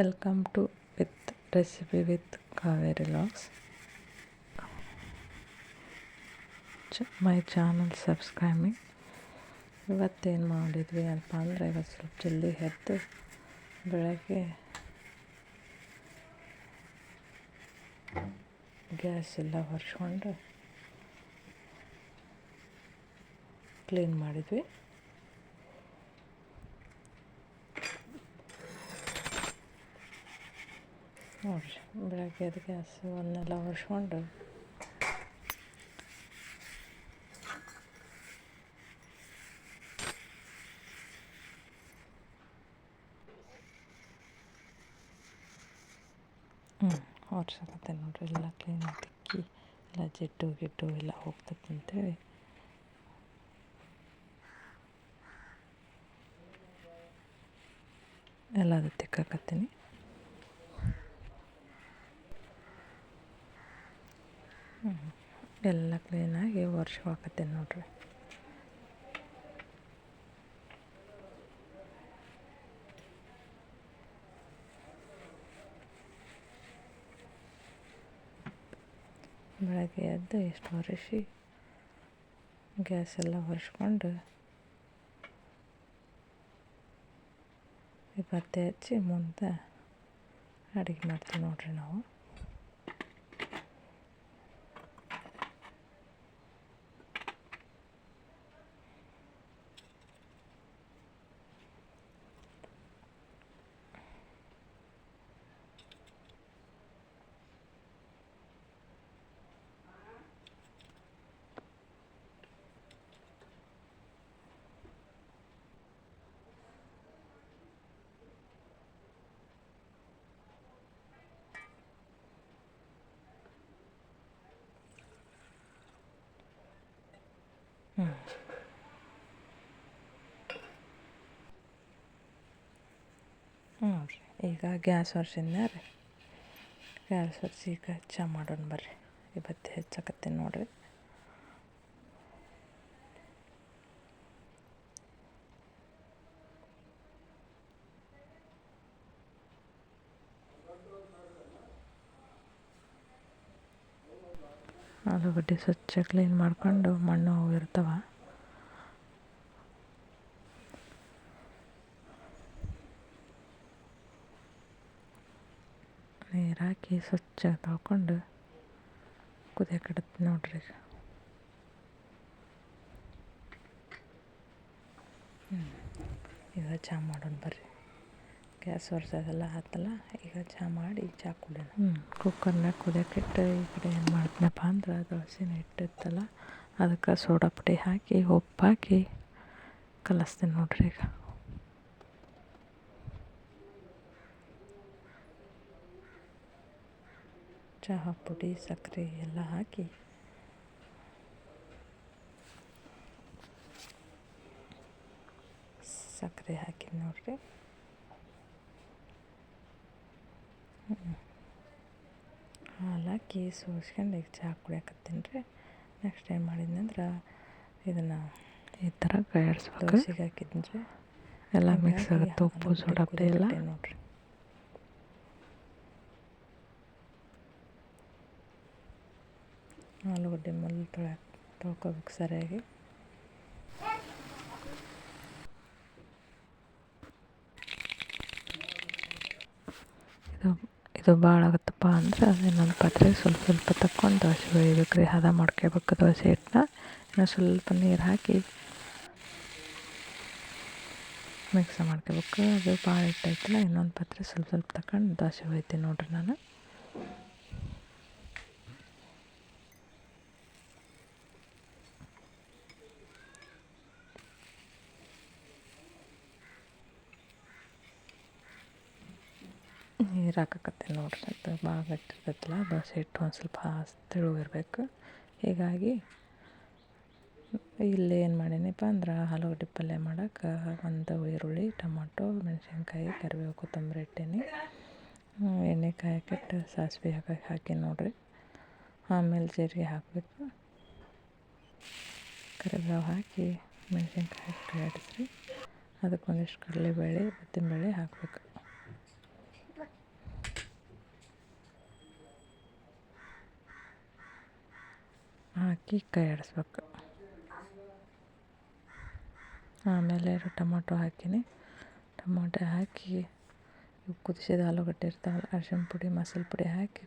Welcome to with recipe with Kaveri vlogs my channel subscribing ಇವತ್ತೇನು ಮಾಡಿದ್ವಿ ಅಂತ ಅಂದರೆ ಇವತ್ತು ಸ್ವಲ್ಪ ಜಲ್ದಿ ಎದ್ದು ಬೆಳಗ್ಗೆ ಗ್ಯಾಸ್ ಎಲ್ಲ ಒರೆಸ್ಕೊಂಡು ಕ್ಲೀನ್ ಮಾಡಿದ್ವಿ. ನೋಡಿರಿ ಬೆಳಗ್ಗೆ ಅದು ಗ್ಯಾಸ್ ಅವನ್ನೆಲ್ಲ ಒರೆಸ್ಕೊಂಡು ಹ್ಞೂ ಒರ್ಸಕತ್ತೆ ನೋಡ್ರಿ ಎಲ್ಲ ಕ್ಲೀನ್ ತಿಕ್ಕಿ ಎಲ್ಲ ಜಿಡ್ಡು ಗಿಡ್ಡು ಎಲ್ಲ ಹೋಗ್ತೈತೆ ಅಂತೇಳಿ ಎಲ್ಲದು ತಿಕ್ಕಾಕತ್ತೀನಿ ಎಲ್ಲ ಕ್ಲೀನಾಗಿ ಒರ್ಸ್ಕೊಳಕತ್ತೀನಿ ನೋಡ್ರಿ. ಬೆಳಗ್ಗೆ ಎದ್ದು ಇಷ್ಟು ಒರೆಸಿ ಗ್ಯಾಸ್ ಎಲ್ಲ ಒರೆಸ್ಕೊಂಡು ಈ ಬತ್ತೆ ಹಚ್ಚಿ ಮುಂದೆ ಅಡುಗೆ ಮಾಡ್ತೀವಿ ನೋಡ್ರಿ ನಾವು. ನೋಡಿರಿ ಈಗ ಗ್ಯಾಸ್ ಒರೆಸಿದ್ನ ರೀ. ಗ್ಯಾಸ್ ಒರೆಸಿ ಈಗ ಚಾ ಮಾಡೋಣ ಬರ್ರಿ. ಇವತ್ತು ಹೆಚ್ಚಾಕತ್ತೀನಿ ನೋಡ್ರಿ. ಆಲೂಗಡ್ಡೆ ಸ್ವಚ್ಛ ಕ್ಲೀನ್ ಮಾಡ್ಕೊಂಡು ಮಣ್ಣು ಇರ್ತಾವ. ನೀರು ಹಾಕಿ ಸ್ವಚ್ಛ ತೊಳ್ಕೊಂಡು ಕುದಿಯಕ್ಕೆ ನೋಡ್ರಿ ಈಗ. ಈಗ ಚಹಾ ಮಾಡೋಣ ಬರ್ರಿ. ಗ್ಯಾಸ್ ಒರೆಸೋದೆಲ್ಲ ಆತಲ್ಲ, ಈಗ ಚಹಾ ಮಾಡಿ ಚಹಾ ಕುಡಿಯೋಣ. ಕುಕ್ಕರ್ನಾಗ ಕುದಿಯೋಕ್ಕಿಟ್ಟು ಈ ಕಡೆ ಏನು ಮಾಡ್ತೀನಪ್ಪ ಅಂದ್ರೆ ದೋಸೆನ ಇಟ್ಟಿತ್ತಲ್ಲ, ಅದಕ್ಕೆ ಸೋಡಾ ಪುಡಿ ಹಾಕಿ, ಉಪ್ಪು ಹಾಕಿ ಕಲಿಸ್ತೀನಿ ನೋಡ್ರಿ ಈಗ. ಚಹಾ ಪುಡಿ ಸಕ್ಕರೆ ಎಲ್ಲ ಹಾಕಿ ಸಕ್ಕರೆ ಹಾಕಿ ನೋಡ್ರಿ. ಹಾಲು ಹಾಕಿ ಸೋಸ್ಕೊಂಡು ಈಗ ಚಹಾ ಕುಡಿಯಾಕತ್ತೀನಿ ರೀ. ನೆಕ್ಸ್ಟ್ ಏನು ಮಾಡಿದ್ನಂದ್ರೆ ಇದನ್ನು ಈ ಥರ ಕೈಯಾಡಿಸ್ಬೇಕು ದೋಸೆಗೆ ರೀ. ಎಲ್ಲ ಮಿಕ್ಸ್ ಆಗುತ್ತೆ. ಉಪ್ಪು ಸೋಡಾ ಪುಡಿ ಎಲ್ಲ. ನೋಡಿರಿ. ಆಲೂಗಡ್ಡೆ ಮೊದಲು ತೊಳೆ ತೊಳ್ಕೊಬೇಕು ಸರಿಯಾಗಿ. ಇದು ಇದು ಭಾಳ ಆಗುತ್ತಪ್ಪ ಅಂದ್ರೆ ಇನ್ನೊಂದು ಪಾತ್ರೆಗೆ ಸ್ವಲ್ಪ ಸ್ವಲ್ಪ ತಕ್ಕೊಂಡು ದೋಸೆ ಬೇಯಬೇಕು ರೀ ಹದ ಮಾಡ್ಕೋಬೇಕು ದೋಸೆ ಹಿಟ್ಟನ್ನ. ಇನ್ನು ಸ್ವಲ್ಪ ನೀರು ಹಾಕಿ ಮಿಕ್ಸ್ ಮಾಡ್ಕೋಬೇಕು ಅದು ಭಾಳ ಹಿಟ್ಟೈತಲ್ಲ ಇನ್ನೊಂದು ಪಾತ್ರೆ ಸ್ವಲ್ಪ ಸ್ವಲ್ಪ ತಗೊಂಡು ದೋಸೆ ಒಯ್ತೀನಿ ನೋಡಿರಿ ನಾನು. ನೀರು ಹಾಕಕತ್ತೆ ನೋಡ್ರಿ ಅದು ಭಾಳ ಗಟ್ಟಿರ್ತೈತಲ್ಲ, ದೋಸೆ ಹಿಟ್ಟು ಒಂದು ಸ್ವಲ್ಪ ತೆಳು ಇರಬೇಕು ಹೀಗಾಗಿ ಇಲ್ಲಿ ಏನು ಮಾಡೀನಿಪ್ಪ ಅಂದ್ರೆ ಆಲೂಗಡ್ಡೆ ಪಲ್ಯ ಮಾಡೋಕೆ ಒಂದು ಈರುಳ್ಳಿ, ಟೊಮೊಟೊ, ಮೆಣಸಿನ್ಕಾಯಿ, ಕರಿಬೇವು, ಕೊತ್ತಂಬರಿ ಇಟ್ಟೀನಿ. ಎಣ್ಣೆ ಕಾಯಕ್ಕಿಟ್ಟು ಸಾಸಿವೆ ಹಾಕಿ ಹಾಕಿ ನೋಡ್ರಿ. ಆಮೇಲೆ ಜೀರಿಗೆ ಹಾಕಬೇಕು. ಕರಿಬೇವು ಹಾಕಿ ಮೆಣಸಿನ್ಕಾಯಿ ಹಾಕಿ ಅದಕ್ಕೊಂದಿಷ್ಟು ಕಡಲೆಬೇಳೆ ಉದ್ದಿನಬೇಳೆ ಹಾಕಬೇಕು. ಹಾಕಿ ಕೈ ಆಮೇಲೆ ಟೊಮೊಟೊ ಹಾಕಿನಿ. ಟೊಮೊಟೊ ಹಾಕಿ ಕುದಿಸಿದ ಆಲೂಗಡ್ಡೆ ಇರ್ತಾವಲ್ಲ, ಅರ್ಶಿಣ ಪುಡಿ, ಮಸಾಲೆ ಪುಡಿ ಹಾಕಿ